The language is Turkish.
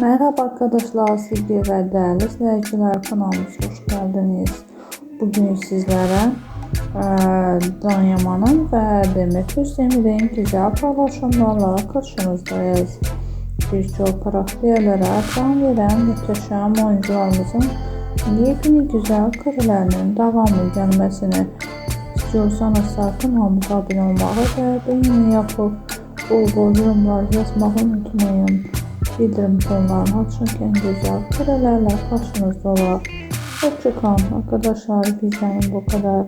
Merhaba arkadaşlar, sevgili ve değerli izleyiciler kanalımıza hoş geldiniz. Bugün sizlere e, Can Yaman'ın ve Demet Özdemir'in güzel paylaşımlarla karşınızdayız. Birçok karaktərlərə can veren muhteşem oyuncularımızın yepyeni güzel karelerinin devamlı gelmesini istiyorsanız kanalımıza abone olmayı ve beğeni yapıp bol bol yorumlar yazmayı unutmayın. Bildirim tonlarını açarken güzel karelerle karşınızda olar. Hoşçakalın arkadaşlar bizden bu kadar.